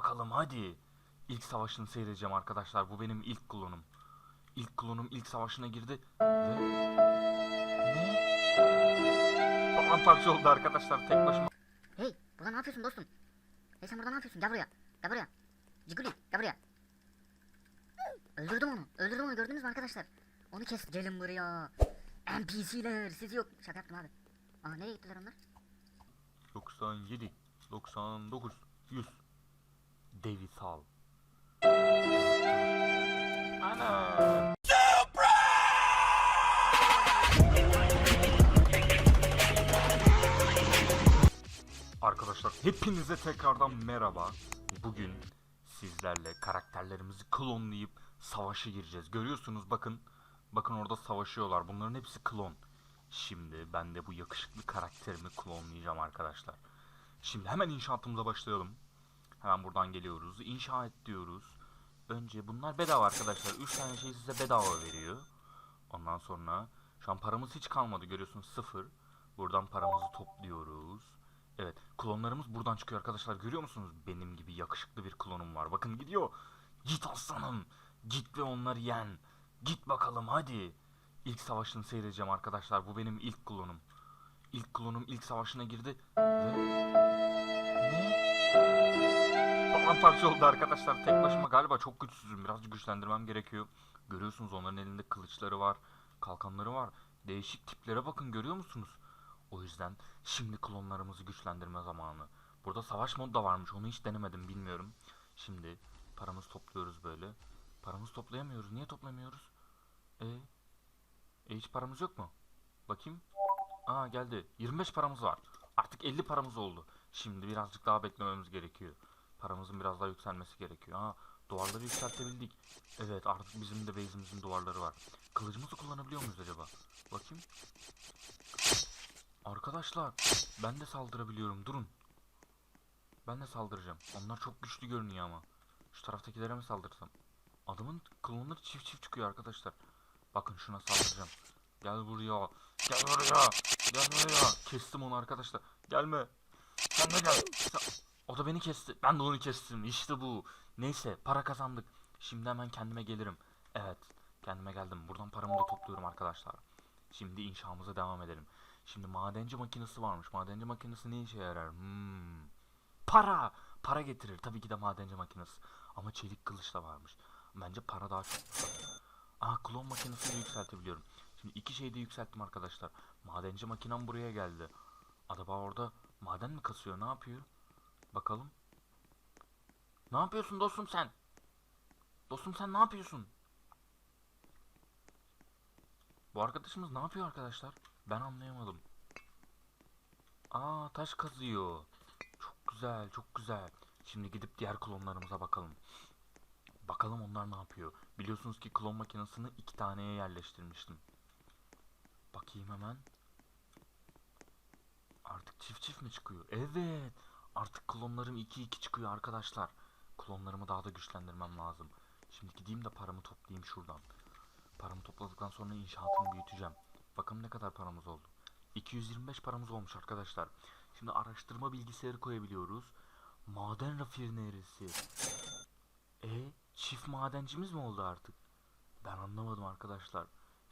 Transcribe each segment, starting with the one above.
bakalım hadi. İlk savaşını seyredeceğim arkadaşlar. Bu benim ilk klonum. İlk klonum ilk savaşına girdi ve... Ne? Paramparça oldu arkadaşlar tek başıma. Hey burada ne yapıyorsun dostum? Hey sen burada ne yapıyorsun? Gel buraya. Gel buraya. Ciguli gel buraya. Öldürdüm onu. Öldürdüm onu gördünüz mü arkadaşlar? Onu kes. Gelin buraya. NPC'ler siz yok. Şaka yaptım abi. Aa nereye gittiler onlar? 97, 99, 100. Devi sal. Ana. Arkadaşlar hepinize tekrardan merhaba. Bugün sizlerle karakterlerimizi klonlayıp savaşa gireceğiz. Görüyorsunuz bakın. Bakın orada savaşıyorlar. Bunların hepsi klon. Şimdi ben de bu yakışıklı karakterimi klonlayacağım arkadaşlar. Şimdi hemen inşaatımıza başlayalım. Hemen buradan geliyoruz. İnşa et diyoruz. Önce bunlar bedava arkadaşlar. 3 tane şey size bedava veriyor. Ondan sonra şu an paramız hiç kalmadı görüyorsunuz sıfır. Buradan paramızı topluyoruz. Evet klonlarımız buradan çıkıyor arkadaşlar görüyor musunuz? Benim gibi yakışıklı bir klonum var. Bakın gidiyor. Git aslanım. Git ve onları yen. Git bakalım hadi. İlk savaşını seyredeceğim arkadaşlar. Bu benim ilk klonum. İlk klonum ilk savaşına girdi ve... Ne? Paramparça oldu arkadaşlar. Tek başıma galiba çok güçsüzüm. Birazcık güçlendirmem gerekiyor. Görüyorsunuz onların elinde kılıçları var. Kalkanları var. Değişik tiplere bakın görüyor musunuz? O yüzden şimdi klonlarımızı güçlendirme zamanı. Burada savaş modu da varmış. Onu hiç denemedim bilmiyorum. Şimdi paramızı topluyoruz böyle. Paramızı toplayamıyoruz. Niye toplamıyoruz? E, e hiç paramız yok mu? Bakayım. Aa geldi. 25 paramız var. Artık 50 paramız oldu. Şimdi birazcık daha beklememiz gerekiyor. Paramızın biraz daha yükselmesi gerekiyor. Aa duvarları yükseltebildik. Evet artık bizim de base'imizin duvarları var. Kılıcımızı kullanabiliyor muyuz acaba? Bakayım. Arkadaşlar ben de saldırabiliyorum durun. Ben de saldıracağım. Onlar çok güçlü görünüyor ama. Şu taraftakilere mi saldırsam? Adamın klonları çift çift çıkıyor arkadaşlar. Bakın şuna saldıracağım. Gel buraya. Gel buraya. Gel buraya. Kestim onu arkadaşlar. Gelme. Sen de gel. Sen- O da beni kesti. Ben de onu kestim. İşte bu. Neyse para kazandık. Şimdi hemen kendime gelirim. Evet. Kendime geldim. Buradan paramı da topluyorum arkadaşlar. Şimdi inşamıza devam edelim. Şimdi madenci makinesi varmış. Madenci makinesi ne işe yarar? Hmm. Para. Para getirir. Tabii ki de madenci makinesi. Ama çelik kılıç da varmış. Bence para daha çok. Aa klon makinesini yükseltebiliyorum. Şimdi iki şeyi de yükselttim arkadaşlar. Madenci makinem buraya geldi. Acaba orada maden mi kasıyor? Ne yapıyor? Bakalım. Ne yapıyorsun dostum sen? Dostum sen ne yapıyorsun? Bu arkadaşımız ne yapıyor arkadaşlar? Ben anlayamadım. Aa taş kazıyor. Çok güzel, çok güzel. Şimdi gidip diğer klonlarımıza bakalım. Bakalım onlar ne yapıyor. Biliyorsunuz ki klon makinesini iki taneye yerleştirmiştim. Bakayım hemen. Artık çift çift mi çıkıyor? Evet. Artık klonlarım 2-2 çıkıyor arkadaşlar. Klonlarımı daha da güçlendirmem lazım. Şimdi gideyim de paramı toplayayım şuradan. Paramı topladıktan sonra inşaatımı büyüteceğim. Bakalım ne kadar paramız oldu. 225 paramız olmuş arkadaşlar. Şimdi araştırma bilgisayarı koyabiliyoruz. Maden rafinerisi. E çift madencimiz mi oldu artık? Ben anlamadım arkadaşlar.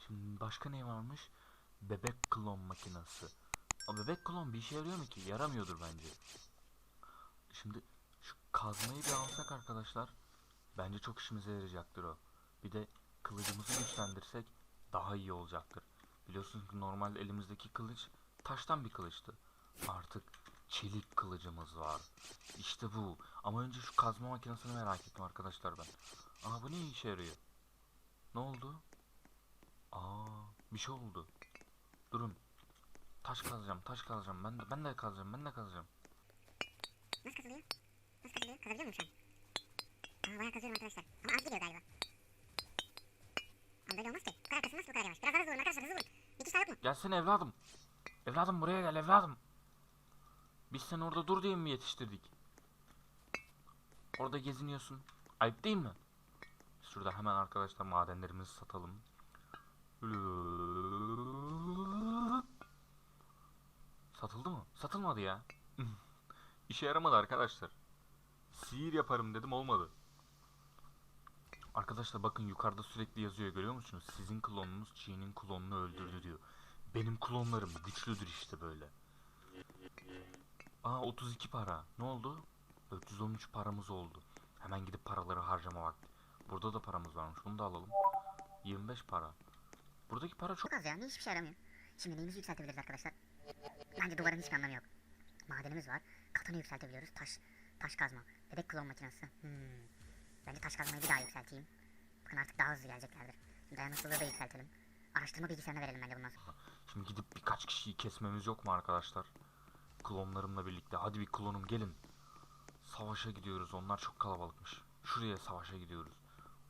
Şimdi başka ne varmış? Bebek klon makinesi. O bebek klon bir işe yarıyor mu ki? Yaramıyordur bence. Şimdi şu kazmayı bir alsak arkadaşlar. Bence çok işimize yarayacaktır o. Bir de kılıcımızı güçlendirsek daha iyi olacaktır. Biliyorsunuz ki normal elimizdeki kılıç taştan bir kılıçtı. Artık çelik kılıcımız var. İşte bu. Ama önce şu kazma makinesini merak ettim arkadaşlar ben. Aa bu ne işe yarıyor? Ne oldu? Aa bir şey oldu. Durun. Taş kazacağım, taş kazacağım. Ben de ben de kazacağım, ben de kazacağım. Nasıl kazılıyor? Nasıl kazılıyor? Kazabiliyor muyum şu an? Aa bayağı kazıyorum arkadaşlar. Ama az gidiyor galiba. Ama böyle olmaz ki. Bu kadar kasılmaz ki bu kadar yavaş. Biraz daha hızlı vurun arkadaşlar hızlı vurun. Tuş daha yok mu? Gelsene evladım. Evladım buraya gel evladım. Biz seni orada dur diye mi yetiştirdik? Orada geziniyorsun. Ayıp değil mi? Şurada hemen arkadaşlar madenlerimizi satalım. Satıldı mı? Satılmadı ya. İşe yaramadı arkadaşlar. Sihir yaparım dedim olmadı. Arkadaşlar bakın yukarıda sürekli yazıyor görüyor musunuz? Sizin klonunuz Chi'nin klonunu öldürdü diyor. Benim klonlarım güçlüdür işte böyle. Aa 32 para. Ne oldu? 413 paramız oldu. Hemen gidip paraları harcama vakti. Burada da paramız varmış. Bunu da alalım. 25 para. Buradaki para çok Çok az ya. Ne hiçbir şey yaramıyor. Şimdi neyimizi yükseltebiliriz arkadaşlar? Bence duvarın hiçbir anlamı yok. Madenimiz var. Katını yükseltebiliyoruz. Taş taş kazma. Bebek klon makinesi. Hmm. Bence taş kazmayı bir daha yükselteyim. Bakın artık daha hızlı geleceklerdir. Dayanıklılığı da yükseltelim. Araştırma bilgisayarına verelim bence bundan sonra. Şimdi gidip birkaç kişiyi kesmemiz yok mu arkadaşlar? Klonlarımla birlikte. Hadi bir klonum gelin. Savaşa gidiyoruz. Onlar çok kalabalıkmış. Şuraya savaşa gidiyoruz.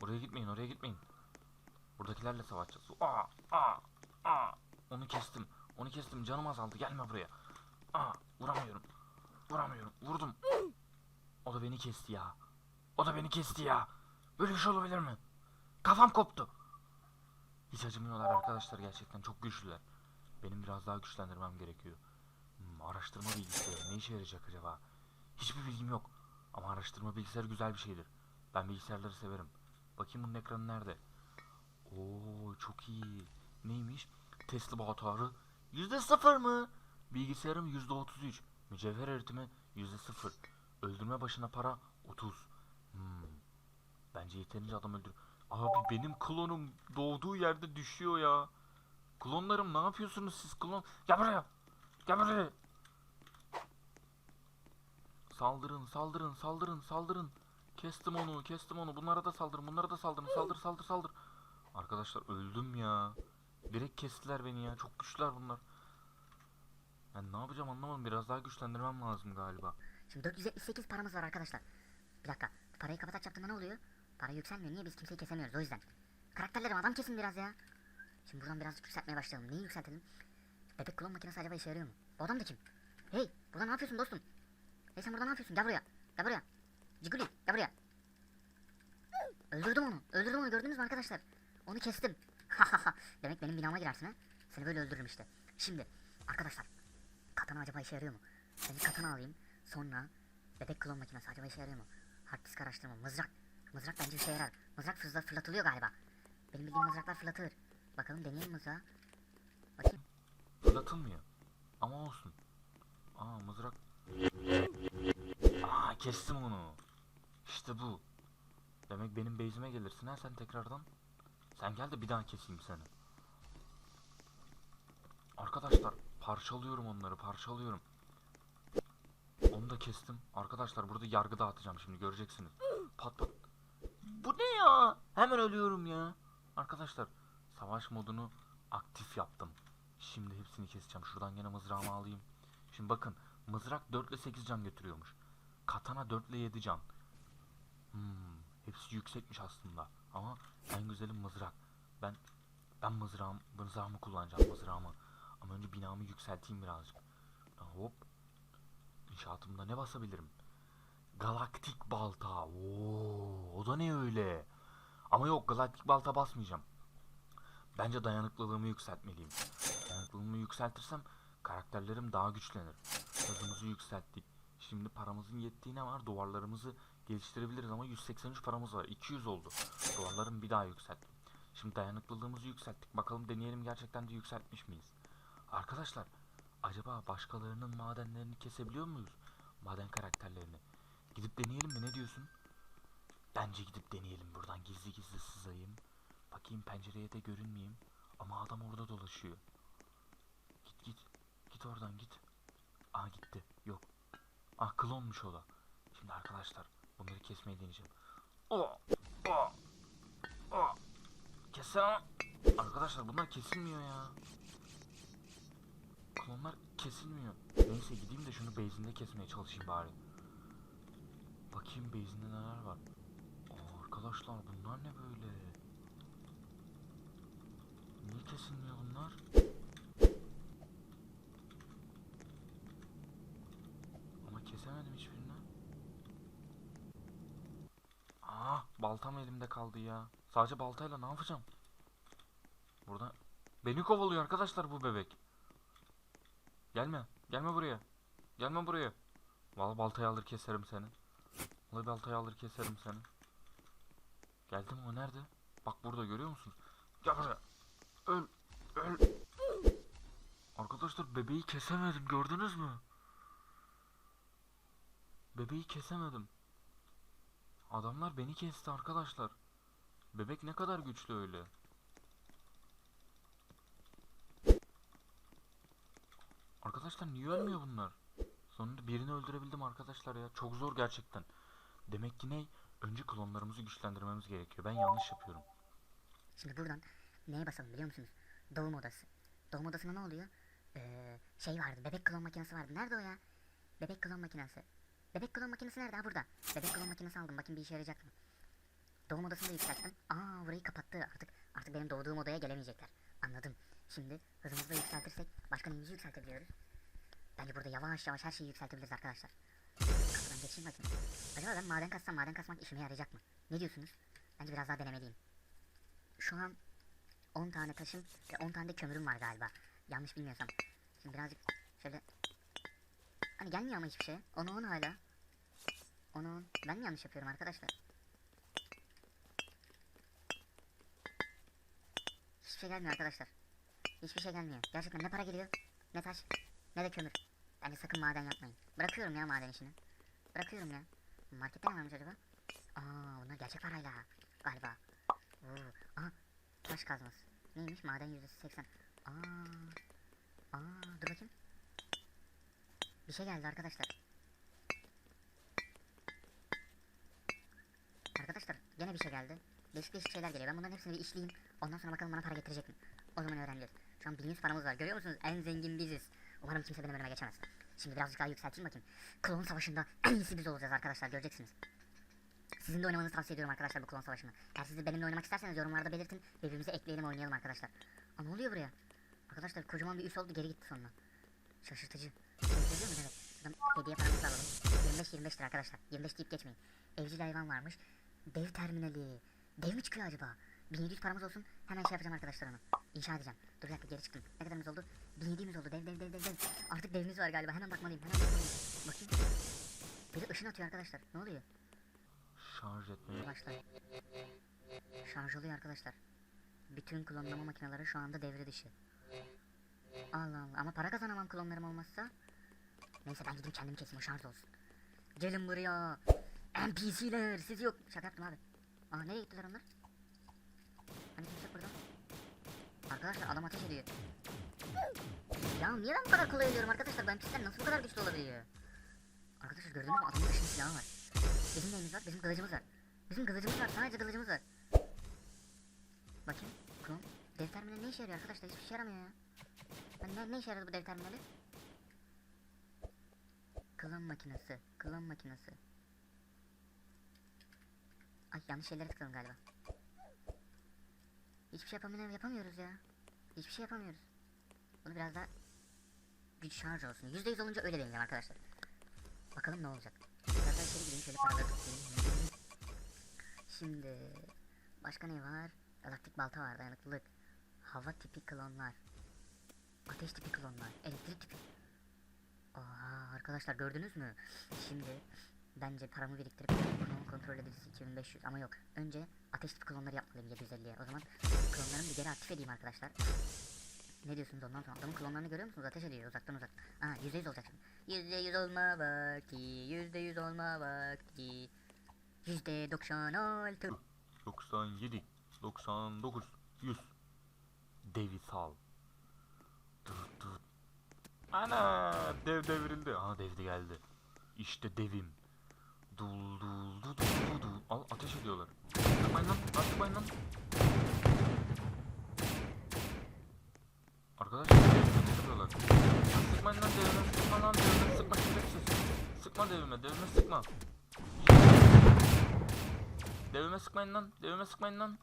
Oraya gitmeyin, oraya gitmeyin. Buradakilerle savaşacağız. Aa, aa, aa. Onu kestim. Onu kestim. Canım azaldı. Gelme buraya. Aa, vuramıyorum. Vuramıyorum. Vurdum. O da beni kesti ya. O da beni kesti ya. Böyle bir şey olabilir mi? Kafam koptu. Hiç acımıyorlar arkadaşlar gerçekten çok güçlüler. Benim biraz daha güçlendirmem gerekiyor. Hmm, araştırma bilgisayarı ne işe yarayacak acaba? Hiçbir bilgim yok. Ama araştırma bilgisayarı güzel bir şeydir. Ben bilgisayarları severim. Bakayım bunun ekranı nerede? Oo çok iyi. Neymiş? Tesla batarı yüzde sıfır mı? Bilgisayarım yüzde otuz üç. Mücevher eritimi yüzde sıfır. Öldürme başına para otuz. Hmm. Bence yeterince adam öldür. Abi benim klonum doğduğu yerde düşüyor ya. Klonlarım ne yapıyorsunuz siz klon? Gel buraya. Gel buraya. Saldırın, saldırın, saldırın, saldırın. Kestim onu, kestim onu. Bunlara da saldırın, bunlara da saldırın. Saldır, saldır, saldır. Arkadaşlar öldüm ya. Direkt kestiler beni ya. Çok güçlüler bunlar. Ben ne yapacağım anlamadım. Biraz daha güçlendirmem lazım galiba. Şimdi 478 paramız var arkadaşlar. Bir dakika. Parayı kapataç yaptığında ne oluyor? Para yükselmiyor. Niye biz kimseyi kesemiyoruz o yüzden. Karakterlerim adam kesin biraz ya. Şimdi buradan birazcık yükseltmeye başlayalım. Neyi yükseltelim? Bebek klon makinesi acaba işe yarıyor mu? Bu adam da kim? Hey burada ne yapıyorsun dostum? Hey sen burada ne yapıyorsun? Gel buraya. Gel buraya. Ciguli gel buraya. Öldürdüm onu. Öldürdüm onu gördünüz mü arkadaşlar? Onu kestim. Demek benim binama girersin ha? Seni böyle öldürürüm işte. Şimdi arkadaşlar. Katana acaba işe yarıyor mu? Önce katana alayım. Sonra bebek klon makinesi acaba işe yarıyor mu? Hard disk araştırma. Mızrak. Mızrak bence işe yarar. Mızrak fırla, fırlatılıyor galiba. Benim bildiğim mızraklar fırlatılır. Bakalım deneyelim mızrağı. Bakayım. Fırlatılmıyor. Ama olsun. Aa mızrak. Aa kestim onu. İşte bu. Demek benim base'ime gelirsin ha sen tekrardan. Sen gel de bir daha keseyim seni. Arkadaşlar parçalıyorum onları parçalıyorum. Onu da kestim. Arkadaşlar burada yargı dağıtacağım şimdi göreceksiniz. Pat pat. Bu ne ya? Hemen ölüyorum ya. Arkadaşlar savaş modunu aktif yaptım. Şimdi hepsini keseceğim. Şuradan gene mızrağımı alayım. Şimdi bakın mızrak 4 ile 8 can götürüyormuş. Katana 4 ile 7 can. Hmm, hepsi yüksekmiş aslında. Ama en güzeli mızrak. Ben ben mızrağım, mızrağımı kullanacağım mızrağımı. Ama önce binamı yükselteyim birazcık. Hop. İnşaatımda ne basabilirim? Galaktik balta. Oo, o da ne öyle? Ama yok galaktik balta basmayacağım. Bence dayanıklılığımı yükseltmeliyim. Dayanıklılığımı yükseltirsem karakterlerim daha güçlenir. Hızımızı yükselttik. Şimdi paramızın yettiğine var. Duvarlarımızı geliştirebiliriz ama 183 paramız var. 200 oldu. Duvarlarımı bir daha yükselttim. Şimdi dayanıklılığımızı yükselttik. Bakalım deneyelim gerçekten de yükseltmiş miyiz? Arkadaşlar acaba başkalarının madenlerini kesebiliyor muyuz? Maden karakterlerini. Gidip deneyelim mi ne diyorsun? Bence gidip deneyelim buradan gizli gizli sızayım. Bakayım pencereye de görünmeyeyim. Ama adam orada dolaşıyor. Git git. Git oradan git. Aa gitti. Yok. Ah klonmuş o da. Şimdi arkadaşlar bunları kesmeyi deneyeceğim. Oh, oh, oh. Kessene. Arkadaşlar bunlar kesilmiyor ya. Klonlar kesilmiyor. Neyse gideyim de şunu base'inde kesmeye çalışayım bari. Bakayım base'inde neler var. Aa, arkadaşlar bunlar ne böyle? Niye kesilmiyor bunlar? Ama kesemedim hiçbirini. Ah, baltam elimde kaldı ya. Sadece baltayla ne yapacağım? Burada beni kovalıyor arkadaşlar bu bebek. Gelme, gelme buraya. Gelme buraya. Vallahi baltayı alır keserim seni. Vallahi baltayı alır keserim seni. Geldi mi o nerede? Bak burada görüyor musunuz? Gel buraya. Öl. Öl. Arkadaşlar bebeği kesemedim gördünüz mü? Bebeği kesemedim. Adamlar beni kesti arkadaşlar. Bebek ne kadar güçlü öyle. Arkadaşlar niye ölmüyor bunlar? Sonunda birini öldürebildim arkadaşlar ya. Çok zor gerçekten. Demek ki ne? Önce klonlarımızı güçlendirmemiz gerekiyor. Ben yanlış yapıyorum. Şimdi buradan neye basalım biliyor musunuz? Doğum odası. Doğum odasında ne oluyor? Ee, şey vardı. Bebek klon makinesi vardı. Nerede o ya? Bebek klon makinesi. Bebek klon makinesi nerede? Ha burada. Bebek klon makinesi aldım. Bakayım bir işe yarayacak mı? Doğum odasını da yükselttim. Aa burayı kapattı. Artık artık benim doğduğum odaya gelemeyecekler. Anladım. Şimdi hızımızı yükseltirsek başka neyimizi yükseltebiliyoruz? Bence burada yavaş yavaş her şeyi yükseltebiliriz arkadaşlar. Kapıdan geçeyim bakayım. Acaba ben maden kassam maden kasmak işime yarayacak mı? Ne diyorsunuz? Bence biraz daha denemeliyim. Şu an 10 tane taşım ve 10 tane de kömürüm var galiba. Yanlış bilmiyorsam. Şimdi birazcık şöyle... Hani gelmiyor ama hiçbir şey. Onu on hala. Onu on. Ben mi yanlış yapıyorum arkadaşlar? Hiçbir şey gelmiyor arkadaşlar. Hiçbir şey gelmiyor. Gerçekten ne para geliyor, ne taş, ne de kömür. Bence sakın maden yapmayın. Bırakıyorum ya maden işini. Bırakıyorum ya. Markette ne varmış acaba? Aa bunlar gerçek parayla galiba. Oo. Aha taş kazması. Neymiş maden yüzdesi 80. Aa. Aa dur bakayım. Bir şey geldi arkadaşlar. Arkadaşlar gene bir şey geldi. Değişik değişik şeyler geliyor. Ben bunların hepsini bir işleyeyim. Ondan sonra bakalım bana para getirecek mi? O zaman öğreneceğiz. Şu an 1100 paramız var. Görüyor musunuz? En zengin biziz. Umarım kimse benim önüme geçemez. Şimdi birazcık daha yükselteyim bakayım. Klon savaşında en iyisi biz olacağız arkadaşlar. Göreceksiniz. Sizin de oynamanızı tavsiye ediyorum arkadaşlar bu klon savaşını. Eğer siz de benimle oynamak isterseniz yorumlarda belirtin. Birbirimize ekleyelim oynayalım arkadaşlar. Aa ne oluyor buraya? Arkadaşlar kocaman bir üs oldu geri gitti sonra. Şaşırtıcı. Şaşırtıcı mı? Evet. Şuradan hediye paramızı alalım. 25-25 lira arkadaşlar. 25 deyip geçmeyin. Evcil hayvan varmış. Dev terminali. Dev mi çıkıyor acaba? 1700 paramız olsun. Hemen şey yapacağım arkadaşlar onu. İnşa edeceğim. Dur bir dakika geri çıktım. Ne kadarımız oldu? 1700 oldu. Dev dev dev dev dev. Artık devimiz var galiba. Hemen bakmalıyım. Hemen bakmalıyım. Bakayım. Biri ışın atıyor arkadaşlar. Ne oluyor? Şarj etmeye. Başlar. Şarj oluyor arkadaşlar. Bütün klonlama makineleri şu anda devre dışı. Allah Allah ama para kazanamam klonlarım olmazsa. Neyse ben gideyim kendimi keseyim o şarj olsun. Gelin buraya. NPC'ler siz yok. Şaka yaptım abi. Aa nereye gittiler onlar? Hani kimse. Arkadaşlar adam ateş ediyor. Ya niye ben bu kadar kolay ölüyorum arkadaşlar? Ben pisler nasıl bu kadar güçlü olabiliyor? Arkadaşlar gördünüz mü adamın ışın silahı var. Bizim neyimiz var? Bizim kılıcımız var. Bizim kılıcımız var. Sadece kılıcımız var. Bakayım. Klon. Dev terminali ne işe yarıyor arkadaşlar? Hiçbir şey yaramıyor ya. Ben ne, ne işe yaradı bu dev terminali? Klon makinesi. Klon makinesi. Ay yanlış şeylere tıkladım galiba. Hiçbir şey yapamıyoruz, yapamıyoruz ya. Hiçbir şey yapamıyoruz. Bunu biraz daha güç şarj olsun. %100 olunca öyle deneyeceğim arkadaşlar. Bakalım ne olacak. Daha içeri gireyim şöyle. Şimdi başka ne var? Galaktik balta var, dayanıklılık. Hava tipi klonlar. Ateş tipi klonlar. Elektrik tipi. Oha arkadaşlar gördünüz mü? Şimdi bence paramı biriktirip klon kontrol edicisi 2500 ama yok. Önce ateş tipi klonları yapmalıyım 750'ye. O zaman klonlarımı bir geri aktif edeyim arkadaşlar. Ne diyorsunuz ondan sonra? Adamın klonlarını görüyor musunuz? Ateş ediyor uzaktan uzak. Aa %100 olacak şimdi. %100 olma vakti. %100 olma vakti. %96. 97, 99, 100. Devi sal. Dur dur. Ana dev devrildi. Aha dev de geldi. İşte devim. Dul dul dul dul dul. Al ateş ediyorlar. Sıkmayın lan. Sıkmayın lan. Arkadaşlar sıkıyorlar. Sıkmayın lan devime. Sıkma lan devime. Sıkma şerefsiz. Sıkma devime. Devime sıkma. Devime sıkmayın lan. Devime sıkmayın lan.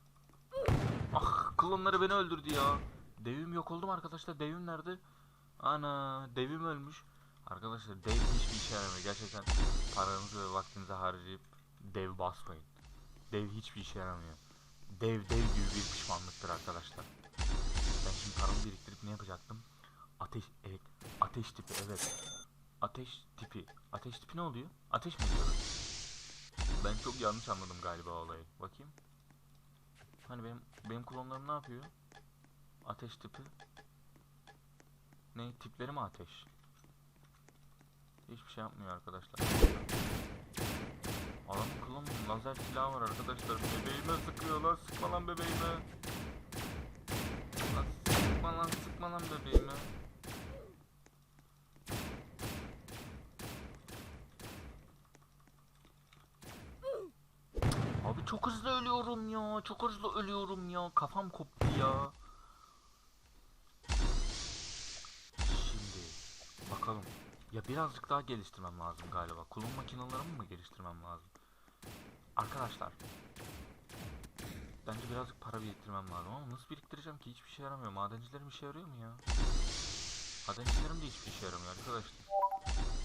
Ah klonları beni öldürdü ya. Devim yok oldu mu arkadaşlar? Devim nerede? Ana devim ölmüş. Arkadaşlar dev hiçbir işe yaramıyor. Gerçekten paranızı ve vaktinizi harcayıp dev basmayın. Dev hiçbir işe yaramıyor. Dev dev gibi bir pişmanlıktır arkadaşlar. Ben şimdi paramı biriktirip ne yapacaktım? Ateş evet. Ateş tipi evet. Ateş tipi. Ateş tipi ne oluyor? Ateş mi diyor? Ben çok yanlış anladım galiba olayı. Bakayım. Hani benim benim klonlarım ne yapıyor? Ateş tipi. Ne tipleri mi ateş? Hiçbir şey yapmıyor arkadaşlar. Adamın klonunun lazer silahı var arkadaşlar. Bebeğime sıkıyor lan sıkma lan bebeğime. Lan sıkma lan sıkma lan bebeğime. Abi çok hızlı ölüyorum ya. Çok hızlı ölüyorum ya. Kafam koptu ya. Şimdi bakalım. Ya birazcık daha geliştirmem lazım galiba. Kulun makinalarımı mı geliştirmem lazım? Arkadaşlar. Bence birazcık para biriktirmem lazım ama nasıl biriktireceğim ki hiçbir şey yaramıyor. Madencilerim işe yarıyor mu ya? Madencilerim de hiçbir işe yaramıyor arkadaşlar.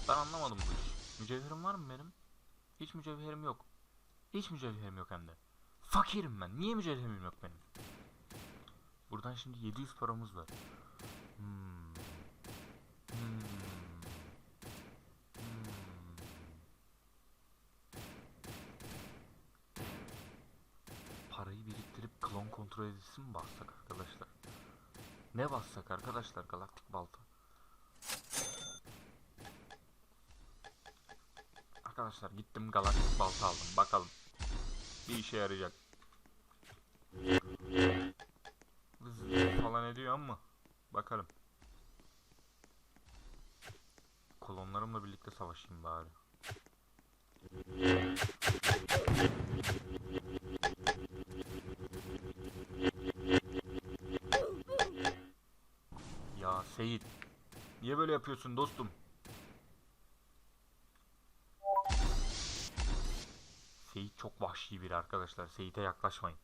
Ben anlamadım bu iş. Mücevherim var mı benim? Hiç mücevherim yok. Hiç mücevherim yok hem de. Fakirim ben. Niye mücevherim yok benim? Buradan şimdi 700 paramız var. Hmm. Hmm. Hmm. Parayı biriktirip klon edilsin mi bassak arkadaşlar? Ne bassak arkadaşlar galaktik balta? Arkadaşlar gittim galaktik balta aldım. Bakalım. Bir işe yarayacak. Vız falan ediyor ama. Bakalım. Kolonlarımla birlikte savaşayım bari. Seyit. Niye böyle yapıyorsun dostum? Seyit çok vahşi biri arkadaşlar. Seyit'e yaklaşmayın.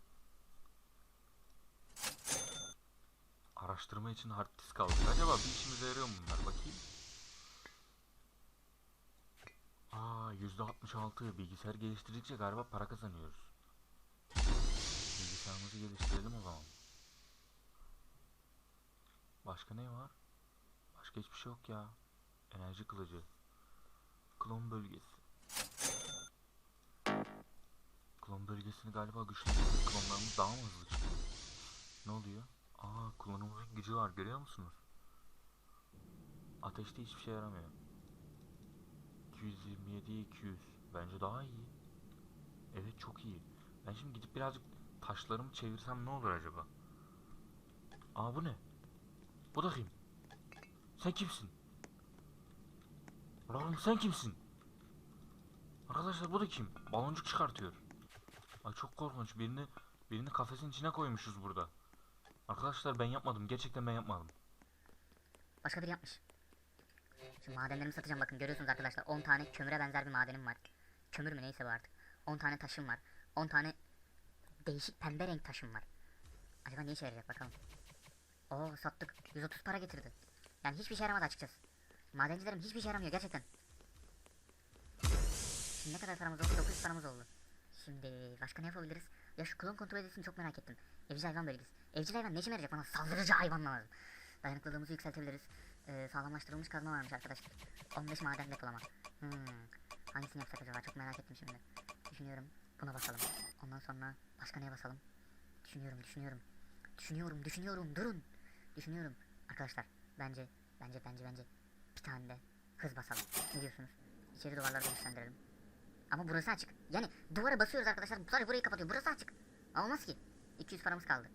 Araştırma için hard disk aldık. Acaba bir işimize yarıyor mu bunlar? Bakayım. Aa %66 bilgisayar geliştirdikçe galiba para kazanıyoruz. Bilgisayarımızı geliştirelim o zaman. Başka ne var? Başka hiçbir şey yok ya. Enerji kılıcı. Klon bölgesi. Klon bölgesini galiba güçlendirdik. Klonlarımız daha mı hızlı çıkıyor? Ne oluyor? Aa klonumuzun gücü var görüyor musunuz? Ateşte hiçbir şey yaramıyor. 227 200. Bence daha iyi. Evet çok iyi. Ben şimdi gidip birazcık taşlarımı çevirsem ne olur acaba? Aa bu ne? Bu da kim? Sen kimsin? Lan sen kimsin? Arkadaşlar bu da kim? Baloncuk çıkartıyor. Ay çok korkunç. Birini birini kafesin içine koymuşuz burada. Arkadaşlar ben yapmadım. Gerçekten ben yapmadım. Başka biri yapmış. Şimdi madenlerimi satacağım bakın görüyorsunuz arkadaşlar 10 tane kömüre benzer bir madenim var. Kömür mü neyse bu artık. 10 tane taşım var. 10 tane değişik pembe renk taşım var. Acaba ne işe yarayacak bakalım. Oo sattık. 130 para getirdi. Yani hiçbir şey yaramadı açıkçası. Madencilerim hiçbir şey yaramıyor gerçekten. Şimdi ne kadar paramız oldu? 900 paramız oldu. Şimdi başka ne yapabiliriz? Ya şu klon kontrol edilsin çok merak ettim. Evcil hayvan bölgesi. Evcil hayvan ne işime yarayacak bana? Saldırıcı hayvan lazım. Dayanıklılığımızı yükseltebiliriz. Ee, sağlamlaştırılmış kazma varmış arkadaşlar. 15 maden depolama. Hmm. Hangisini yapsak acaba? Çok merak ettim şimdi. Düşünüyorum. Buna basalım. Ondan sonra başka neye basalım? Düşünüyorum, düşünüyorum. Düşünüyorum, düşünüyorum. Durun. Düşünüyorum. Arkadaşlar bence, bence, bence, bence bir tane de hız basalım. Ne diyorsunuz? İçeri duvarları da güçlendirelim. Ama burası açık. Yani duvara basıyoruz arkadaşlar. Sadece burayı kapatıyor. Burası açık. Olmaz ki. 200 paramız kaldı.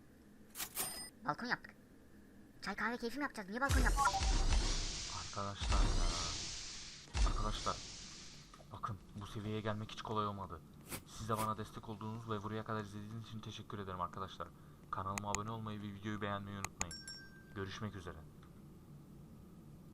Balkon yaptık. Çay kahve keyfi mi yapacağız? Niye balkon yaptık? Arkadaşlar ya. Arkadaşlar. Bakın bu seviyeye gelmek hiç kolay olmadı. Siz de bana destek olduğunuz ve buraya kadar izlediğiniz için teşekkür ederim arkadaşlar. Kanalıma abone olmayı ve videoyu beğenmeyi unutmayın. Görüşmek üzere.